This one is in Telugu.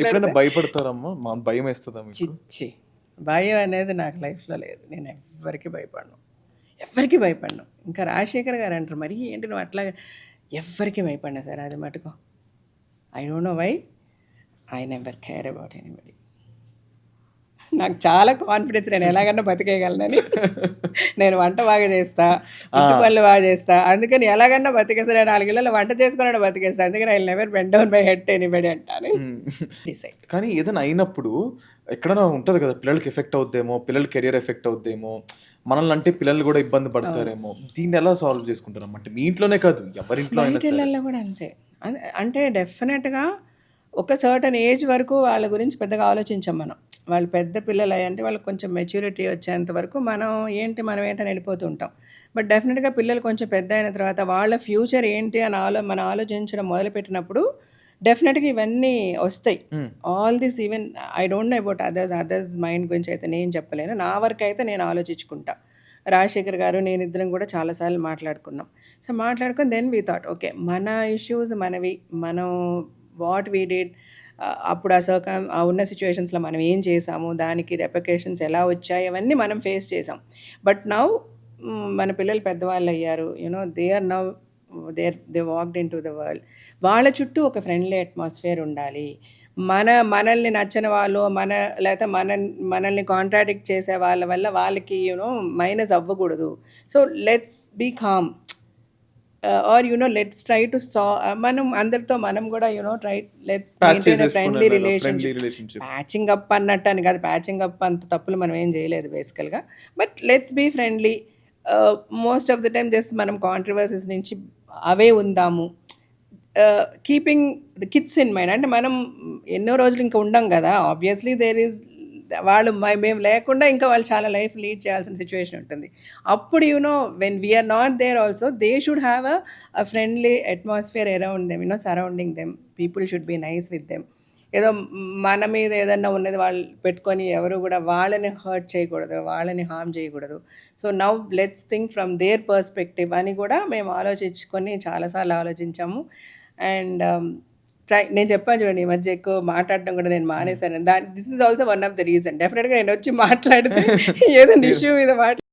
ఎప్పుడైనా భయపడతారమ్మా? మా భయం వేస్తుందా చిచ్చి. భయం అనేది నాకు లైఫ్లో లేదు. నేను ఎవ్వరికి భయపడను. ఎవ్వరికి భయపడను. ఇంకా రాజశేఖర్ గారు అంటారు మరి ఏంటి నువ్వు అట్లా ఎవ్వరికి భయపడినా సార్ అది మటుకు. I don't know why I never care about anybody నాకు చాలా కాన్ఫిడెన్స్ నేను ఎలాగన్నా బతికేయగలనని. నేను వంట బాగా చేస్తా పనులు బాగా చేస్తా. అందుకని ఎలాగన్నా బతికేస్తా. నేను నాలుగేళ్ళలో వంట చేసుకున్నాడు బతికేస్తా. అందుకని I never bend down by head anybody అంటాను. డిసైడ్ కానీ ఏదైనా అయినప్పుడు ఎక్కడైనా ఉంటుంది కదా పిల్లలకి ఎఫెక్ట్ అవుద్దేమో పిల్లల కెరియర్ ఎఫెక్ట్ అవుద్దేమో మనల్ని అంటే పిల్లలు కూడా ఇబ్బంది పడతారేమో దీన్ని ఎలా సాల్వ్ చేసుకుంటారమ్మా అంటే మీ ఇంట్లోనే కాదు ఎవరింట్లో అయినా పిల్లల్లో కూడా అంతే. అంటే డెఫినెట్గా ఒక సర్టన్ ఏజ్ వరకు వాళ్ళ గురించి పెద్దగా ఆలోచించాం మనం. వాళ్ళు పెద్ద పిల్లలు అయ్యంటే వాళ్ళకి కొంచెం మెచ్యూరిటీ వచ్చేంత వరకు మనం ఏంటి మనం ఏంటని వెళ్ళిపోతూ ఉంటాం. బట్ డెఫినెట్గా పిల్లలు కొంచెం పెద్ద అయిన తర్వాత వాళ్ళ ఫ్యూచర్ ఏంటి అని ఆలో మనం ఆలోచించడం మొదలుపెట్టినప్పుడు డెఫినెట్గా ఇవన్నీ వస్తాయి. All this even I don't know about others others mind గురించి అయితే నేను చెప్పలేను. నా వరకు అయితే నేను ఆలోచించుకుంటా. రాజశేఖర్ గారు నేను ఇద్దరం కూడా చాలాసార్లు మాట్లాడుకున్నాం. సో మాట్లాడుకొని దెన్ వీ థాట్ ఓకే మన ఇష్యూస్ మనవి మనం వాట్ వీ డిడ్ అప్పుడు ఆ సర్కమ్ ఉన్న సిచ్యువేషన్స్లో మనం ఏం చేసాము దానికి రెపకేషన్స్ ఎలా వచ్చాయి అవన్నీ మనం ఫేస్ చేసాం. బట్ నౌ మన పిల్లలు పెద్దవాళ్ళు అయ్యారు. You know they are now there they walked in to the world వాళ్ళ చుట్టూ ఒక ఫ్రెండ్లీ అట్మాస్ఫియర్ ఉండాలి. మన మనల్ని నచ్చిన వాళ్ళు మన లేకపోతే మన మనల్ని కాంట్రాడిక్ట్ చేసే వాళ్ళ వల్ల వాళ్ళకి యూనో మైనస్ అవ్వకూడదు. So let's be calm or you know let's try to సా మనం అందరితో మనం కూడా you know try let's friendly relationship. Patching up అన్నట్టు అని కాదు ప్యాచింగ్ అప్ అంత తప్పులు మనం ఏం చేయలేదు బేసికల్గా but let's be friendly most of the time just మనం కాంట్రవర్సీస్ నుంచి అవే ఉందాము. Keeping the kids in mind అంటే మనం ఎన్నో రోజులు ఇంకా ఉండం కదా. ఆబ్వియస్లీ దేర్ ఈజ్ వాళ్ళు మేము లేకుండా ఇంకా వాళ్ళు చాలా లైఫ్ లీడ్ చేయాల్సిన సిచ్యువేషన్ ఉంటుంది. అప్పుడు you know when we are not there also they should have a friendly atmosphere around them you know surrounding them people should be nice with them ఏదో మన మీద ఏదన్నా ఉన్నది వాళ్ళు పెట్టుకొని ఎవరు కూడా వాళ్ళని హర్ట్ చేయకూడదు వాళ్ళని హామ్ చేయకూడదు. So now let's think from their perspective అని కూడా మేము ఆలోచించుకొని చాలాసార్లు ఆలోచించాము. అండ్ ట్రై నేను చెప్పాను చూడండి ఈ మధ్య ఎక్కువ మాట్లాడడం కూడా నేను మానేశాను. దాని this is also one of the reason డెఫినెట్గా నేను వచ్చి మాట్లాడితే ఏదైనా ఇష్యూ మీద మాట్లాడితే